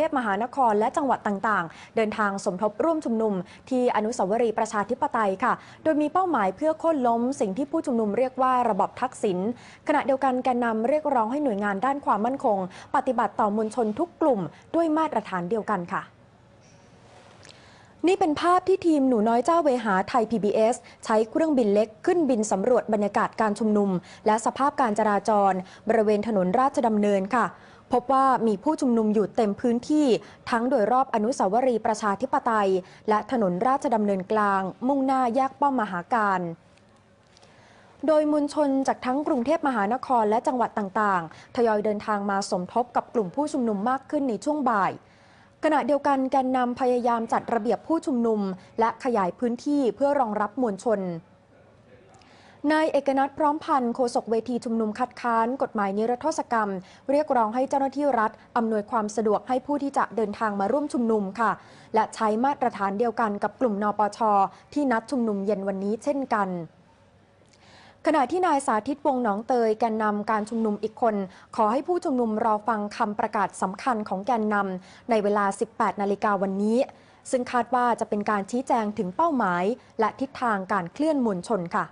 เทพมหานครและจังหวัดต่างๆ เดินทางสมทบร่วมชุมนุม ที่อนุสาวรีย์ประชาธิปไตยค่ะ โดยมีเป้าหมายเพื่อโค่นล้มสิ่งที่ผู้ชุมนุมเรียกว่าระบอบทักษิณ ขณะเดียวกันแกนนำเรียกร้องให้หน่วยงานด้านความมั่นคง ปฏิบัติต่อมวลชนทุกกลุ่ม ด้วยมาตรฐานเดียวกันค่ะนี่เป็นภาพที่ทีมหนูน้อยเจ้าเวหาไทย PBS ใช้เครื่องบินเล็กขึ้นบินสำรวจบรรยากาศการชุมนุม และสภาพการจราจร บริเวณถนนราชดำเนินค่ะ พบว่ามีผู้ชุมนุมอยู่เต็มพื้นที่ทั้งโดยรอบอนุสาวรีย์ประชาธิปไตย และถนนราชดำเนินกลาง มุ่งหน้าแยกป้อมมหาการ โดยมวลชนจากทั้งกรุงเทพมหานครและจังหวัดต่างๆ ทยอยเดินทางมาสมทบกับกลุ่มผู้ชุมนุมมากขึ้นในช่วงบ่ายขณะเดียวกันแกนนำพยายามจัดระเบียบผู้ชุมนุม และขยายพื้นที่เพื่อรองรับมวลชน นายเอกนัทพร้อมพันธ์โฆษกเวทีชุมนุมคัดค้าน กฎหมายนิรโทษกรรม เรียกร้องให้เจ้าหน้าที่รัฐ อำนวยความสะดวกให้ผู้ที่จะเดินทางมาร่วมชุมนุมค่ะ และใช้มาตรฐานเดียวกันกับกลุ่มนปช ที่นัดชุมนุมเย็นวันนี้เช่นกันขณะที่นายสาธิตวงหนองเตยแกนนำการชุมนุมอีกคน ขอให้ผู้ชุมนุมรอฟังคำประกาศสำคัญของแกนนำในเวลา 18 นาฬิกาวันนี้ ซึ่งคาดว่าจะเป็นการชี้แจงถึงเป้าหมาย และทิศทางการเคลื่อนมวลชนค่ะ